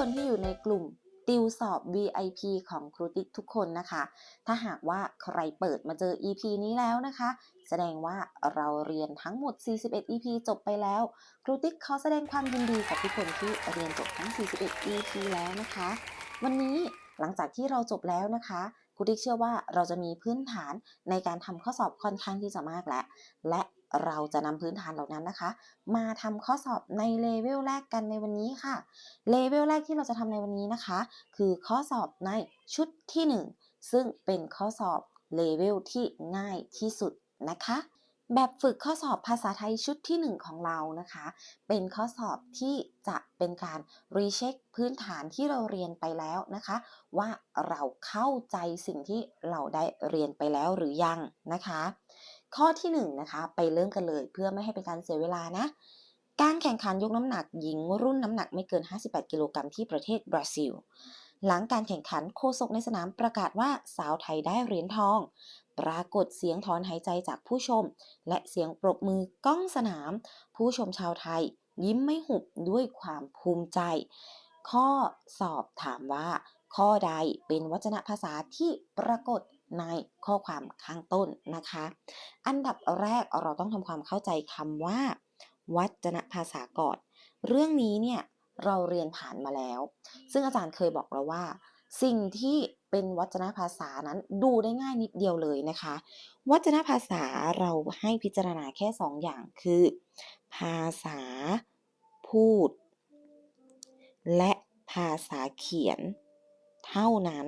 คนที่อยู่ในกลุ่มติวสอบ VIP ของครูติ๊กทุกคนนะคะ ถ้าหากว่าใครเปิดมาเจอ EP นี้แล้วนะคะ แสดงว่าเราเรียนทั้งหมด 41 EP จบไปแล้ว ครูติ๊กขอแสดงความยินดีกับทุกคนที่เรียนจบทั้ง 41 EP แล้วนะคะ วันนี้หลังจากที่เราจบแล้วนะคะครูติ๊กเชื่อว่าเราจะมีพื้นฐานในการทำข้อสอบค่อนข้างที่จะมากแล้วและ เราจะนำพื้นฐานเหล่านั้นนะคะ มาทำข้อสอบในเลเวลแรกกันในวันนี้ค่ะ เลเวลแรกที่เราจะทำในวันนี้นะคะ คือข้อสอบในชุดที่ 1 ซึ่งเป็นข้อสอบเลเวลที่ง่ายที่สุดนะคะ แบบฝึกข้อสอบภาษาไทยชุดที่ 1 ของเรานะคะ เป็นข้อสอบที่จะเป็นการรีเช็คพื้นฐานที่เราเรียนไปแล้วนะคะ ว่าเราเข้าใจสิ่งที่เราได้เรียนไปแล้วหรือยังนะคะ ข้อที่1นงนะคะไปเริ่มกันเลยเพื่อไม่ให้เป็นการเสียเวลานะ การแข่งขันยกน้ำหนักหญิงรุ่นน้ำหนักไม่เกิน 58 กิโลกรัมที่ประเทศบราซิล หลังการแข่งขันโฆษกในสนามประกาศว่าสาวไทยได้เหรียญทอง ปรากฏเสียงถอนหายใจจากผู้ชม และเสียงปรบมือก้องสนาม ผู้ชมชาวไทย ยิ้มไม่หุบด้วยความภูมิใจ ข้อสอบถามว่า ข้อใดเป็นวจนะภาษาที่ปรากฏ ในข้อความข้างต้นนะคะ อันดับแรกเราต้องทำความเข้าใจคำว่า วัจนภาษาก่อน เรื่องนี้เนี่ยเราเรียนผ่านมาแล้ว ซึ่งอาจารย์เคยบอกเราว่า สิ่งที่เป็นวัจนภาษานั้นดูได้ง่ายนิดเดียวเลยนะคะ วัจนภาษาเราให้พิจารณาแค่2อย่างคือ ภาษาพูด และภาษาเขียนเท่านั้น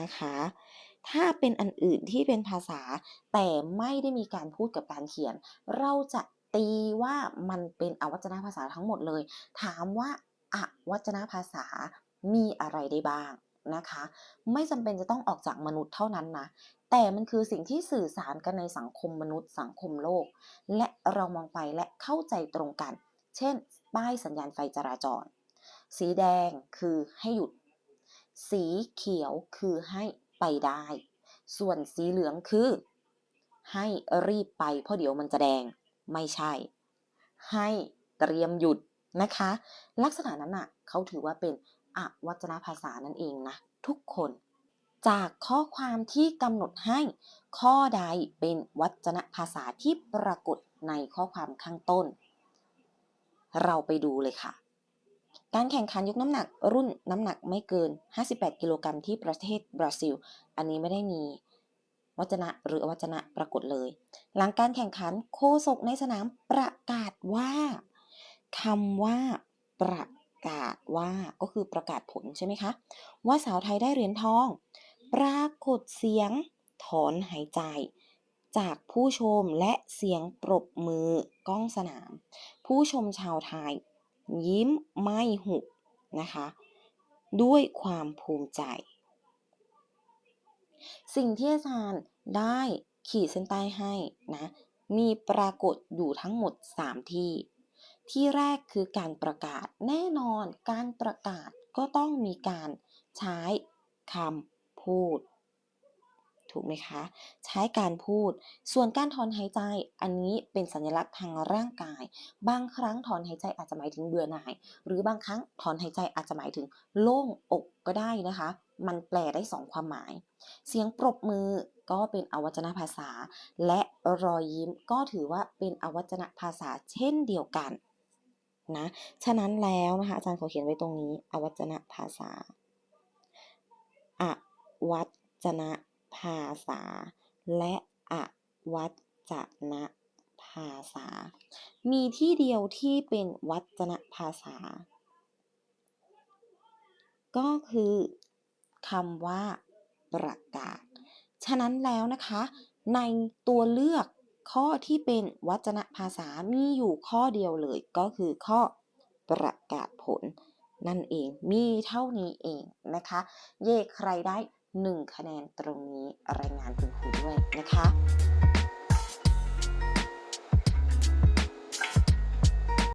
นะคะ ถ้าเป็นอันอื่นที่เป็นภาษา แต่ไม่ได้มีการพูดกับการเขียน เราจะตีว่ามันเป็นอวัจนภาษาทั้งหมดเลย ถามว่าอวัจนภาษามีอะไรได้บ้างนะคะ ไม่จำเป็นจะต้องออกจากมนุษย์เท่านั้นนะแต่มันคือสิ่งที่สื่อสารกันในสังคมมนุษย์สังคมโลก และเรามองไปและเข้าใจตรงกัน เช่น ป้ายสัญญาณไฟจราจร สีแดงคือให้หยุด สีเขียวคือให้ ไปได้ ส่วนสีเหลืองคือ ให้รีบไปเพราะเดี๋ยวมันจะแดงไม่ใช่ ให้เตรียมหยุดนะคะ ลักษณะนั้นน่ะเขาถือว่าเป็นอวัจนภาษานั่นเองนะ ทุกคน จากข้อความที่กำหนดให้ ข้อใดเป็นวัจนภาษาที่ปรากฏในข้อความข้างต้น เราไปดูเลยค่ะ การแข่งขันยกน้ำหนักรุ่นน้ำหนักไม่เกิน 58 กิโลกรัมที่ประเทศบราซิล อันนี้ไม่ได้มีวจนะหรืออวัจนะปรากฏเลย หลังการแข่งขันโคศกในสนามประกาศว่าคำว่าประกาศว่าก็คือประกาศผลใช่ไหมคะ ว่าสาวไทยได้เหรียญทอง ปรากฏเสียงถอนหายใจ จากผู้ชมและเสียงปรบมือก้องสนาม ผู้ชมชาวไทย ยิ้มไม่หุบนะคะ ด้วยความภูมิใจ สิ่งที่อาจารย์ได้ขีดเส้นใต้ให้นะ มีปรากฏอยู่ทั้งหมด 3 ที่ ที่แรกคือการประกาศแน่นอนการประกาศก็ต้องมีการใช้คำพูด ถูกไหมคะ ใช้การพูด ส่วนการถอนหายใจอันนี้เป็นสัญลักษณ์ทางร่างกาย บางครั้งถอนหายใจอาจจะหมายถึงเบื่อหน่าย หรือบางครั้งถอนหายใจอาจจะหมายถึงโล่งอกก็ได้นะคะ มันแปลได้สองความหมาย เสียงปรบมือก็เป็นอวัจนภาษา และรอยยิ้มก็ถือว่าเป็นอวัจนภาษาเช่นเดียวกันนะ ฉะนั้นแล้วนะคะอาจารย์ขอเขียนไว้ตรงนี้ อวัจนภาษาอวัจน ภาษา และอวัจนภาษา มีที่เดียวที่เป็นวัจนภาษา ก็คือคำว่าประกาศ ฉะนั้นแล้วนะคะ ในตัวเลือกข้อที่เป็นวัจนภาษามีอยู่ข้อเดียวเลย ก็คือข้อประกาศผลนั่นเองมีเท่านี้เองนะคะ เย่ใครได้ 1 คะแนนตรงนี้รายงานคุณครูด้วยนะคะ